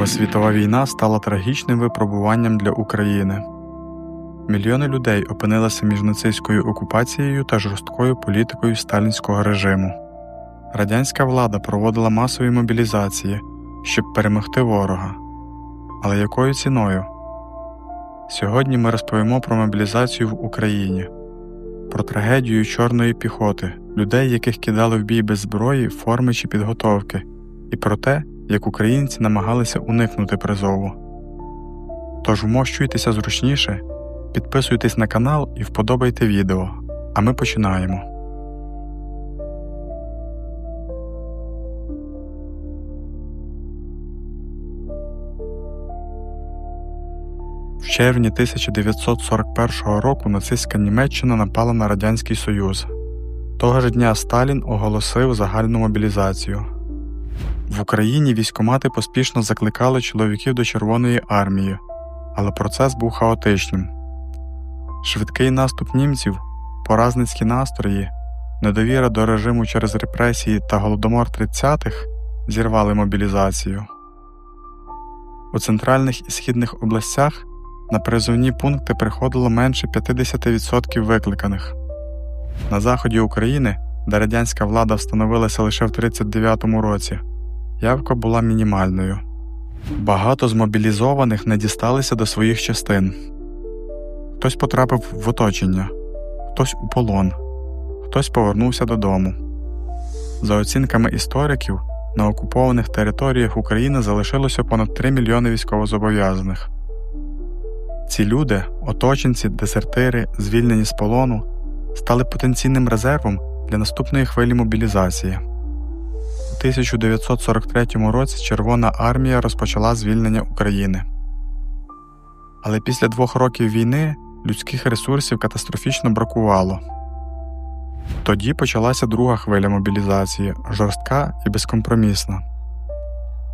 Друга світова війна стала трагічним випробуванням для України. Мільйони людей опинилися між нацистською окупацією та жорсткою політикою сталінського режиму. Радянська влада проводила масові мобілізації, щоб перемогти ворога. Але якою ціною? Сьогодні ми розповімо про мобілізацію в Україні, про трагедію чорної піхоти, людей, яких кидали в бій без зброї, форми чи підготовки, і про те, як українці намагалися уникнути призову. Тож вмощуйтеся зручніше, підписуйтесь на канал і вподобайте відео, а ми починаємо. В червні 1941 року нацистська Німеччина напала на Радянський Союз. Того ж дня Сталін оголосив загальну мобілізацію. В Україні військомати поспішно закликали чоловіків до Червоної армії, але процес був хаотичним. Швидкий наступ німців, поразницькі настрої, недовіра до режиму через репресії та голодомор 30-х зірвали мобілізацію. У центральних і східних областях на призовні пункти приходило менше 50% викликаних. На заході України, де радянська влада встановилася лише в 39-му році, явка була мінімальною. Багато з мобілізованих не дісталися до своїх частин. Хтось потрапив в оточення, хтось у полон, хтось повернувся додому. За оцінками істориків, на окупованих територіях України залишилося понад 3 мільйони військовозобов'язаних. Ці люди, оточенці, дезертири, звільнені з полону, стали потенційним резервом для наступної хвилі мобілізації. У 1943 році Червона армія розпочала звільнення України. Але після двох років війни людських ресурсів катастрофічно бракувало. Тоді почалася друга хвиля мобілізації, жорстка і безкомпромісна.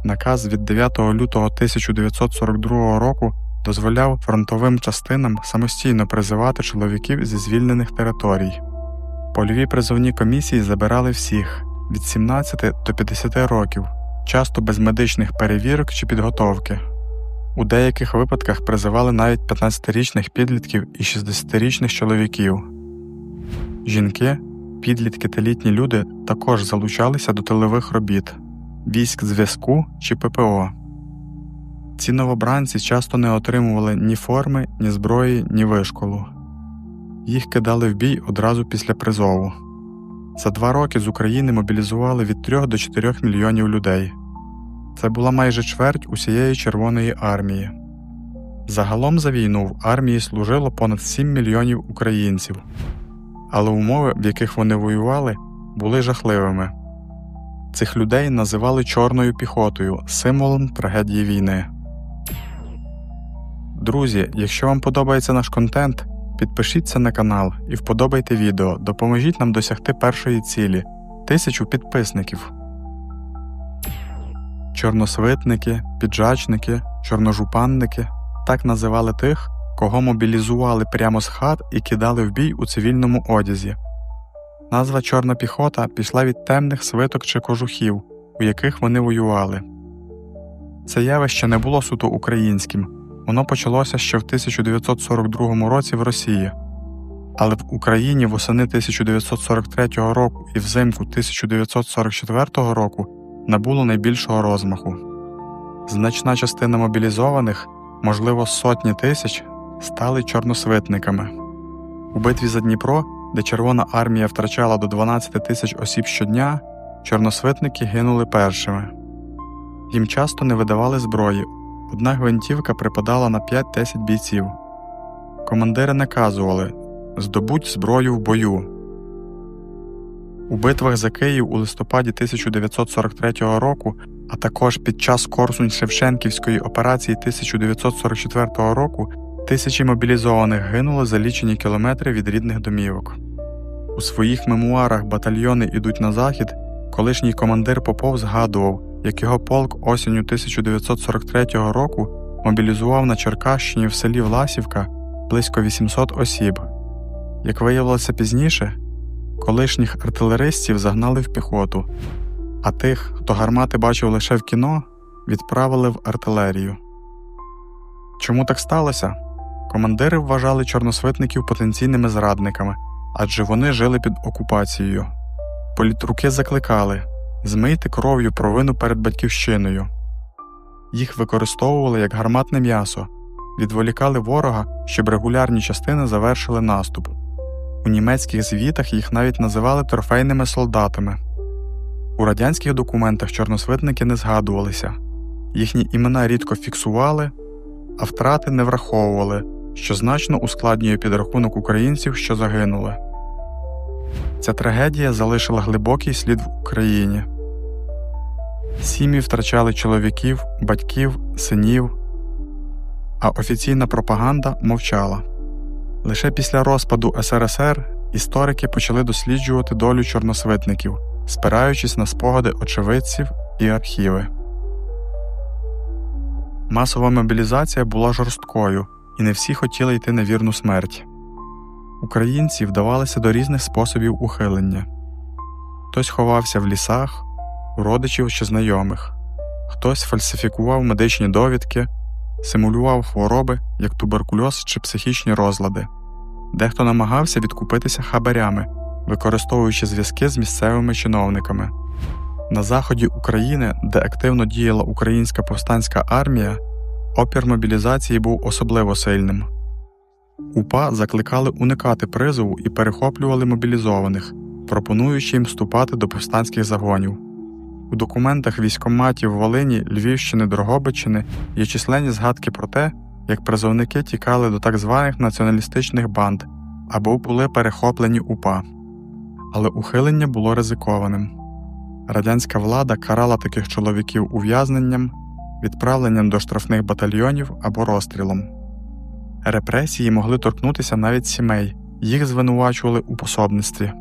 Наказ від 9 лютого 1942 року дозволяв фронтовим частинам самостійно призивати чоловіків зі звільнених територій. Польові призовні комісії забирали всіх від 17 до 50 років, часто без медичних перевірок чи підготовки. У деяких випадках призивали навіть 15-річних підлітків і 60-річних чоловіків. Жінки, підлітки та літні люди також залучалися до тилових робіт, військ зв'язку чи ППО. Ці новобранці часто не отримували ні форми, ні зброї, ні вишколу. Їх кидали в бій одразу після призову. За два роки з України мобілізували від 3 до 4 мільйонів людей. Це була майже чверть усієї Червоної армії. Загалом за війну в армії служило понад 7 мільйонів українців, але умови, в яких вони воювали, були жахливими. Цих людей називали Чорною піхотою, символом трагедії війни. Друзі, якщо вам подобається наш контент, підпишіться на канал і вподобайте відео, допоможіть нам досягти першої цілі тисячу підписників. Чорносвитники, піджачники, чорножупанники так називали тих, кого мобілізували прямо з хат і кидали в бій у цивільному одязі. Назва Чорна піхота пішла від темних свиток чи кожухів, у яких вони воювали. Це явище не було суто українським, воно почалося ще в 1942 році в Росії, але в Україні восени 1943 року і взимку 1944 року набуло найбільшого розмаху. Значна частина мобілізованих, можливо, сотні тисяч, стали чорносвитниками. У битві за Дніпро, де Червона армія втрачала до 12 тисяч осіб щодня, чорносвитники гинули першими. Їм часто не видавали зброї, одна гвинтівка припадала на 5-10 бійців. Командири наказували здобудь зброю в бою. У битвах за Київ у листопаді 1943 року, а також під час Корсунь Шевченківської операції 1944 року тисячі мобілізованих гинули за лічені кілометри від рідних домівок. У своїх мемуарах Батальйони ідуть на захід колишній командир Попов згадував, як його полк осінню 1943 року мобілізував на Черкащині в селі Власівка близько 800 осіб. Як виявилося пізніше, колишніх артилеристів загнали в піхоту, а тих, хто гармати бачив лише в кіно, відправили в артилерію. Чому так сталося? Командири вважали чорносвитників потенційними зрадниками, адже вони жили під окупацією. Політруки закликали змийте кров'ю провину перед батьківщиною. Їх використовували як гарматне м'ясо, відволікали ворога, щоб регулярні частини завершили наступ. У німецьких звітах їх навіть називали трофейними солдатами. У радянських документах чорносвитники не згадувалися, їхні імена рідко фіксували, а втрати не враховували, що значно ускладнює підрахунок українців, що загинули. Ця трагедія залишила глибокий слід в Україні. Сім'ї втрачали чоловіків, батьків, синів, а офіційна пропаганда мовчала. Лише після розпаду СРСР історики почали досліджувати долю чорносвитників, спираючись на спогади очевидців і архіви. Масова мобілізація була жорсткою, і не всі хотіли йти на вірну смерть. Українці вдавалися до різних способів ухилення хтось ховався в лісах, родичів чи знайомих, хтось фальсифікував медичні довідки, симулював хвороби, як туберкульоз чи психічні розлади, дехто намагався відкупитися хабарями, використовуючи зв'язки з місцевими чиновниками. На заході України, де активно діяла українська повстанська армія, опір мобілізації був особливо сильним. УПА закликали уникати призову і перехоплювали мобілізованих, пропонуючи їм вступати до повстанських загонів. У документах військоматів Волині, Львівщини, Дрогобичини є численні згадки про те, як призовники тікали до так званих націоналістичних банд або були перехоплені УПА. Але ухилення було ризикованим. Радянська влада карала таких чоловіків ув'язненням, відправленням до штрафних батальйонів або розстрілом. Репресії могли торкнутися навіть сімей, їх звинувачували у пособництві.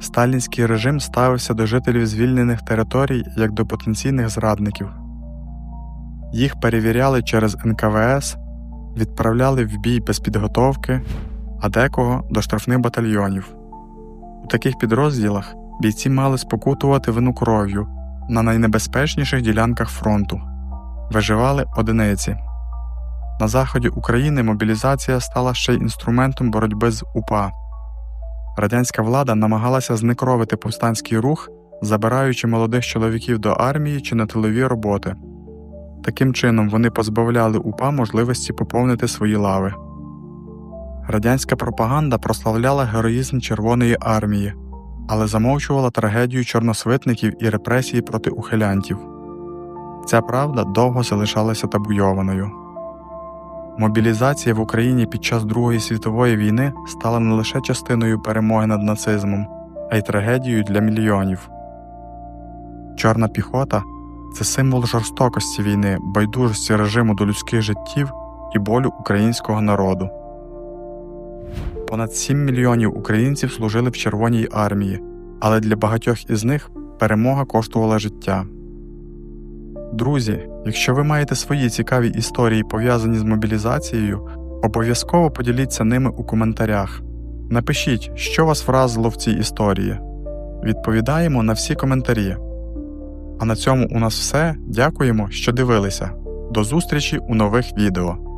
Сталінський режим ставився до жителів звільнених територій як до потенційних зрадників. Їх перевіряли через НКВС, відправляли в бій без підготовки, а декого до штрафних батальйонів. У таких підрозділах бійці мали спокутувати вину кров'ю на найнебезпечніших ділянках фронту, виживали одиниці. На заході України мобілізація стала ще й інструментом боротьби з УПА. Радянська влада намагалася зникровити повстанський рух, забираючи молодих чоловіків до армії чи на тилові роботи. Таким чином вони позбавляли УПА можливості поповнити свої лави. Радянська пропаганда прославляла героїзм Червоної армії, але замовчувала трагедію чорносвитників і репресії проти ухилянтів. Ця правда довго залишалася табуйованою. Мобілізація в Україні під час Другої світової війни стала не лише частиною перемоги над нацизмом, а й трагедією для мільйонів. Чорна піхота це символ жорстокості війни, байдужості режиму до людських життів і болю українського народу. Понад 7 мільйонів українців служили в Червоній армії, але для багатьох із них перемога коштувала життя. Друзі, якщо ви маєте свої цікаві історії пов'язані з мобілізацією, обов'язково поділіться ними у коментарях. Напишіть, що вас вразило в цій історії. Відповідаємо на всі коментарі. А на цьому у нас все. Дякуємо, що дивилися. До зустрічі у нових відео.